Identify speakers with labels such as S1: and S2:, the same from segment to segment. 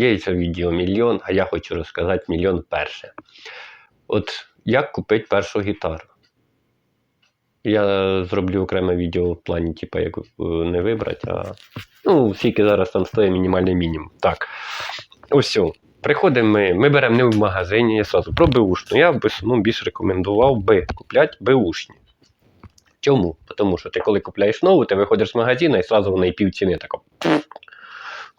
S1: Є це відео мільйон, а я хочу розказати мільйон перше. От як купити першу гітару? Я зроблю окреме відео в плані, типу, як е, не вибрати, а ну, скільки зараз там стоїть мінімальний мінімум. Так. Ось. Приходимо ми, ми беремо не в магазині, я сразу про беушну. Я б ну, більш рекомендував би купляти беушні. Чому? Тому що ти коли купляєш нову, ти виходиш з магазину і одразу вона і півціни тако.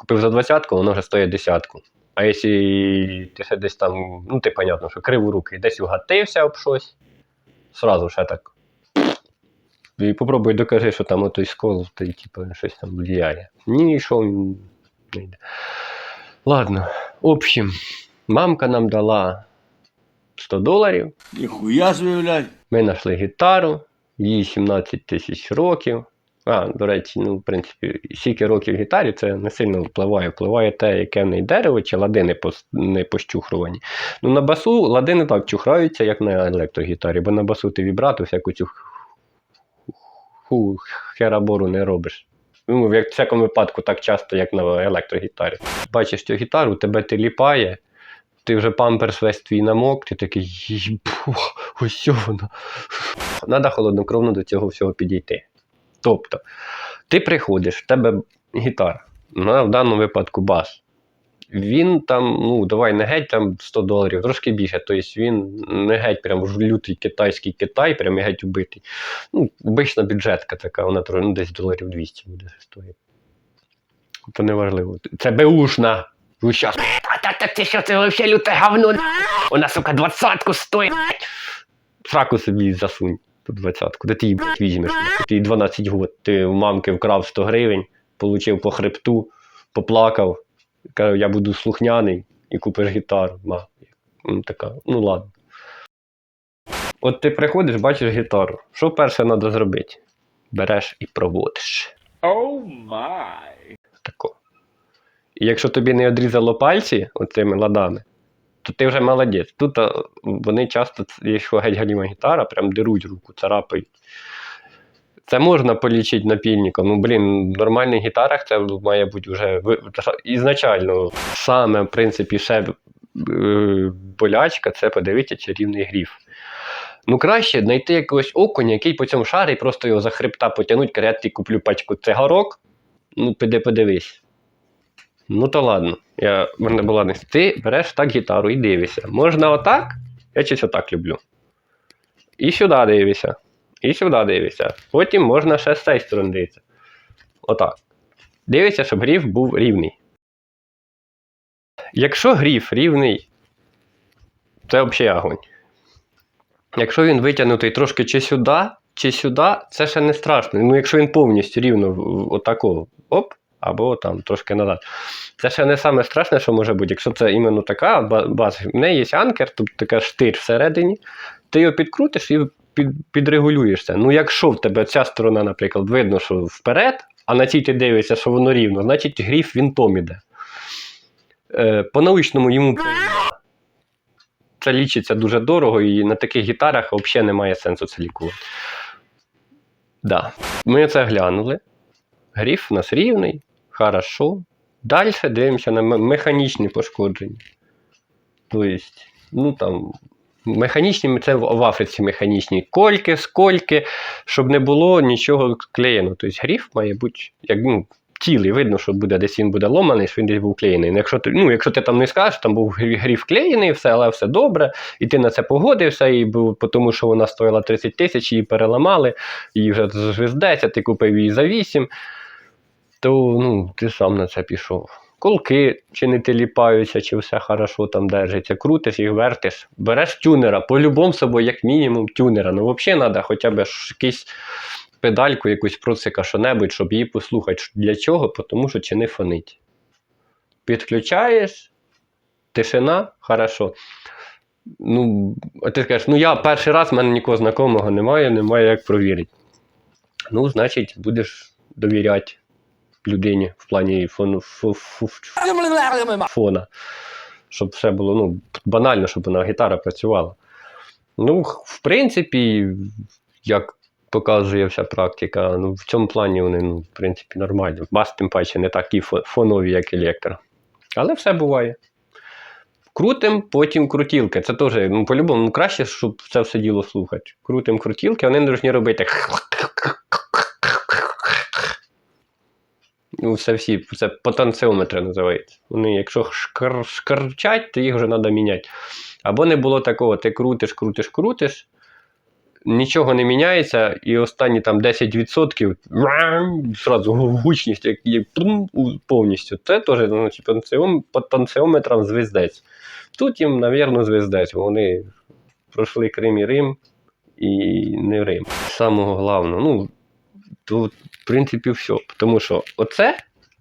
S1: Купив за двадцятку, воно вже стоїть десятку. А якщо ти ще десь там, ну ти понятно, що криворукий, десь угатився об щось, сразу ще так. І попробуй докажи, що там отой скол, то типу, щось там влияє. Ні, що не йде. Ладно, в общем, мамка нам дала 100 доларів.
S2: Ніхуя блядь.
S1: Ми знайшли гітару, їй 17 тисяч років. А, до речі, ну, в принципі, скільки років гітарі, це не сильно впливає. Впливає те, яке в неї дерево, чи лади не, пощухрувані. Ну, на басу лади не так чухраються, як на електрогітарі, бо на басу ти вібрату всяку цю ху, херабору не робиш. Ну, в всякому випадку так часто, як на електрогітарі. Бачиш цю гітару, тебе теліпає, ти вже памперс весь твій намок, ти такий «Їбу, ось воно. Треба холоднокровно до цього всього підійти. Тобто, ти приходиш, в тебе гітара, в даному випадку бас. Він там, ну, давай не геть там 100 доларів, трошки більше. Тобто він не геть прям ж лютий китайський Китай, прям геть убитий. Ну, обична бюджетка така, вона ну, десь доларів 200 буде стоїти. Це не важливо. Це беушна. Ви щас. Та, та, ти що це взагалі люте говно? Вона, сука, двадцятку стоїть. Сраку собі засунь двадцятку. Де ти її блядь, візьмеш? Ти 12 год. Ти у мамки вкрав 100 гривень, получив по хребту, поплакав. Каже, я буду слухняний і купиш гітару. Ма. Ну, така, ну ладно. От ти приходиш, бачиш гітару. Що перше треба зробити? Береш і проводиш.
S2: Оу май.
S1: Тако. І якщо тобі не одрізало пальці оцими ладами, то ти вже молодець. Тут вони часто, якщо геть галіма гітара, прям деруть руку, царапають. Це можна полічити напільником. Ну, блін, в нормальних гітарах це має бути вже ізначально. Саме, в принципі, ще е, болячка це подивитися чарівний гріф. Ну, краще знайти якогось окуня, який по цьому шарі, просто його за хребта потягнуть, я куплю пачку цигарок, ну, піди подивись. Ну то ладно, я, в мене була не ти береш так гітару і дивишся. Можна отак, я щось отак люблю. І сюди дивишся. І сюди дивишся. Потім можна ще з цієї сторони дивитися. Отак. Дивишся, щоб гріф був рівний. Якщо гріф рівний, це взагалі огонь. Якщо він витягнутий трошки чи сюди, чи сюди, це ще не страшно. Ну, якщо він повністю рівно отако, оп, або там трошки назад. Це ще не саме страшне, що може бути. Якщо це іменно така база, в неї є анкер, тобто така штир всередині, ти його підкрутиш і під, підрегулюєш це. Ну, якщо в тебе ця сторона, наприклад, видно, що вперед, а на цій ти дивишся, що воно рівно, значить гріф вінтом іде. Е, по-научному йому це лічиться дуже дорого, і на таких гітарах взагалі немає сенсу це лікувати. Да. Ми це глянули. Гріф у нас рівний, хорошо. Далі дивимося на механічні пошкодження. Тобто, ну там, механічні, це в Африці механічні кольки, скольки, щоб не було нічого клеєно. Тобто гріф має бути як, ну, цілий, видно, що буде десь він буде ломаний, що він десь був клеєний. Якщо ти, ну, якщо ти там не скажеш, там був грі- гріф клеєний, все, але все добре, і ти на це погодився, і був, тому що вона стоїла 30 тисяч, її переламали, її вже звездеться, ти купив її за 8, то ну, ти сам на це пішов. Колки чи не теліпаються, чи все хорошо там держиться, крутиш їх, вертиш, береш тюнера, по-любому собою, як мінімум, тюнера. Ну, взагалі треба хоча б якийсь педальку, якусь процика, що-небудь, щоб її послухати. Для чого? Тому що чи не фонить. Підключаєш, тишина, хорошо. Ну, а ти скажеш, ну я перший раз, в мене нікого знайомого немає, немає як провірити. Ну, значить, будеш довіряти людині в плані фону, фона. Щоб все було ну, банально, щоб вона гітара працювала. Ну, в принципі, як показує вся практика, ну, в цьому плані вони, ну, в принципі, нормальні. Бас, тим паче, не такі фонові, як електро. Але все буває. Крутим, потім крутілки. Це теж, ну, по-любому, ну, краще, щоб це все діло слухати. Крутим крутілки, вони не робити. Ну, це всі, це потенціометри називається. Вони, якщо шкр, шкрчать, то їх вже треба міняти. Або не було такого, ти крутиш, крутиш, крутиш, нічого не міняється, і останні там 10% врам, зразу гучність, як прум, повністю. Це теж ну, потенціом, потенціометрам звездець. Тут їм, звездець. бо Вони пройшли Крим і Рим і не Рим. Самого головного, ну, тут, в принципі, все. Тому що оце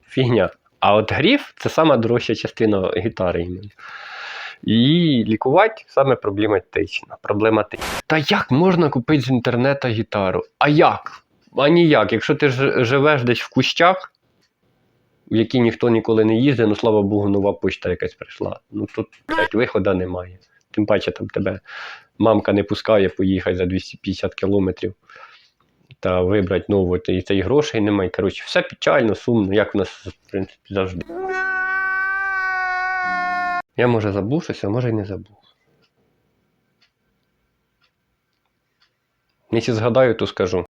S1: фігня. А от гріф це сама дорожча частина гітари. іменно. І лікувати саме проблематично. проблематично. Та як можна купити з інтернету гітару? А як? А ніяк. Якщо ти живеш десь в кущах, в які ніхто ніколи не їздить, ну слава Богу, нова почта якась прийшла. Ну тут блядь, виходу немає. Тим паче там тебе мамка не пускає поїхати за 250 кілометрів та вибрати нову, і цей грошей немає. Коротше, все печально, сумно, як в нас, в принципі, завжди. Я може забув щось, а може й не забув. Якщо згадаю, то скажу.